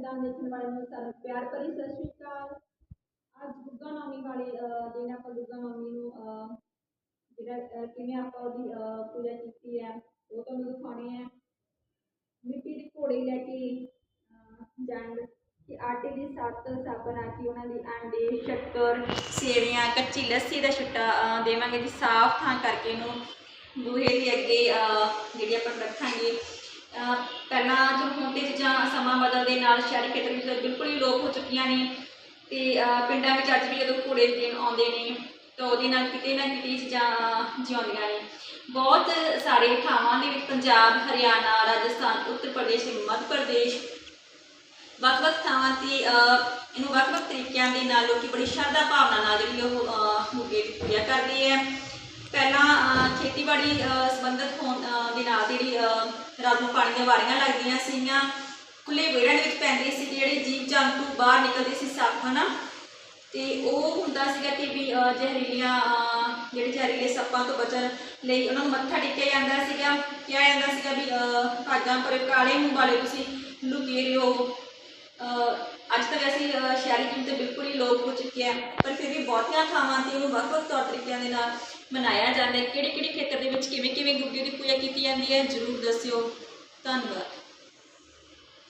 ਪਿੰਡਾਂ ਦੇਖਣ ਵਾਲੇ ਨੂੰ ਸਾਨੂੰ। ਪਿਆਰ ਭਰੀ ਸਤਿ ਸ਼੍ਰੀ ਅਕਾਲ। ਅੱਜ ਗੁੱਗਾ ਨੌਮੀ ਵਾਲੇ ਦਿਨ ਆਪਾਂ ਗੁੱਗਾ ਨੌਮੀ ਨੂੰ ਜਿਹੜਾ ਕਿਵੇਂ ਆਪਾਂ ਉਹਦੀ ਪੂਜਾ ਕੀਤੀ ਹੈ ਉਹ ਤੁਹਾਨੂੰ ਦਿਖਾਉਣੀ ਹੈ। ਮਿੱਟੀ ਦੇ ਘੋੜੇ ਲੈ ਕੇ ਜੰਡ ਤੇ ਆਟੇ ਦੀ ਸੱਤ ਸਾਬਣ ਆ ਕੇ ਉਹਨਾਂ ਦੇ ਆਂਡੇ ਸ਼ੱਕਰ ਸੇਵੀਆਂ ਕੱਚੀ ਲੱਸੀ ਦਾ ਛੱਟਾ ਅਹ, ਦੇਵਾਂਗੇ ਜੀ ਸਾਫ਼ ਥਾਂ ਕਰਕੇ ਇਹਨੂੰ ਬੂਹੇ ਦੇ ਅੱਗੇ ਅਹ, ਜਿਹੜੀ ਆਪਾਂ ਰੱਖਾਂਗੇ। ਅਹ, ਪਹਿਲਾਂ ਚੀਜ਼ਾਂ ਸਮਾਂ ਬਦਲ ਦੇ ਨਾਲ ਸ਼ਹਿਰੀ ਖੇਤਰ ਵਿੱਚ ਬਿਲਕੁਲ ਹੀ ਲੋਪ ਹੋ ਚੁੱਕੀਆਂ ਨੇ ਤੇ ਪਿੰਡਾਂ ਵਿੱਚ ਅੱਜ ਵੀ ਜਦੋਂ ਘੋੜੇ ਦੇਣ ਆਉਂਦੇ ਨੇ ਤਾਂ ਉਹਦੇ ਨਾਲ ਕਿਤੇ ਨਾ ਕਿਤੇ ਚੀਜ਼ਾਂ ਜਿਉਂਦੀਆਂ ਨੇ। ਬਹੁਤ ਸਾਰੇ ਥਾਵਾਂ ਦੇ ਵਿੱਚ ਪੰਜਾਬ ਹਰਿਆਣਾ ਰਾਜਸਥਾਨ ਉੱਤਰ ਪ੍ਰਦੇਸ਼ ਮੱਧ ਪ੍ਰਦੇਸ਼ ਵੱਖ-ਵੱਖ ਥਾਵਾਂ ਤੇ ਅਹ, ਇਹਨੂੰ ਵੱਖ-ਵੱਖ ਤਰੀਕਿਆਂ ਦੇ ਨਾਲ ਲੋਕੀ ਬੜੀ ਸ਼ਰਧਾ ਭਾਵਨਾ ਨਾਲ ਜਿਹੜੀ ਉਹ ਅਹ, ਮੁਰਗੇ ਦੀ ਪੂਜਾ ਕਰਦੇ ਆ। ਪਹਿਲਾਂ ਅਹ, ਖੇਤੀਬਾੜੀ ਅਹ, ਸੰਬੰਧਿਤ ਹੋਣ ਅਹ, ਦੇ ਨਾਲ ਜਿਹੜੀ ਅਹ, ਰਾਤ ਨੂੰ ਪਾਣੀ ਦੀਆਂ ਵਾਰੀਆਂ ਲੱਗਦੀਆਂ ਸੀਗੀਆਂ। ਖੁੱਲੇ ਵਿਹੜਿਆਂ ਦੇ ਵਿੱਚ ਪੈਂਦੇ ਸੀ ਜਿਹੜੇ ਜੀਵ ਜੰਤੂ ਬਾਹਰ ਨਿਕਲਦੇ ਸੀ ਸੱਪ, ਹਨਾ? ਤੇ ਉਹ ਹੁੰਦਾ ਸੀਗਾ ਕਿ ਵੀ ਜ਼ਹਿਰੀਲੀਆਂ ਜਿਹੜੇ ਜ਼ਹਿਰੀਲੇ ਸੱਪਾਂ ਤੋਂ ਬਚਣ ਲਈ ਉਹਨਾਂ ਨੂੰ ਮੱਥਾ ਟੇਕਿਆ ਜਾਂਦਾ ਸੀਗਾ। ਕਿਹਾ ਜਾਂਦਾ ਸੀਗਾ ਵੀ ਭਾਗਾਂ ਪਰ ਕਾਲੇ ਮੂੰਹ ਵਾਲੇ ਤੁਸੀਂ ਲੁਕੇ ਰਹੋ। ਅੱਜ ਤੱਕ ਅਸੀਂ ਸ਼ਹਿਰੀ ਜੀਵਨ ਤੇ ਬਿਲਕੁਲ ਹੀ ਲੋਪ ਹੋ ਚੁੱਕਿਆ ਹੈ। ਪਰ ਫਿਰ ਵੀ ਬਹੁਤੀਆਂ ਥਾਵਾਂ ਤੇ ਉਹਨੂੰ ਵੱਖ-ਵੱਖ ਤੌਰ ਤਰੀਕਿਆਂ ਦੇ ਨਾਲ ਮਨਾਇਆ ਜਾਂਦਾ ਹੈ। ਕਿਹੜੇ-ਕਿਹੜੇ ਖੇਤਰ ਦੇ ਵਿੱਚ ਕਿਵੇਂ-ਕਿਵੇਂ ਗੁੱਗੇ ਦੀ ਪੂਜਾ ਕੀਤੀ ਜਾਂਦੀ ਹੈ, ਜਰੂਰ ਦੱਸਿਓ। ਧੰਨਵਾਦ।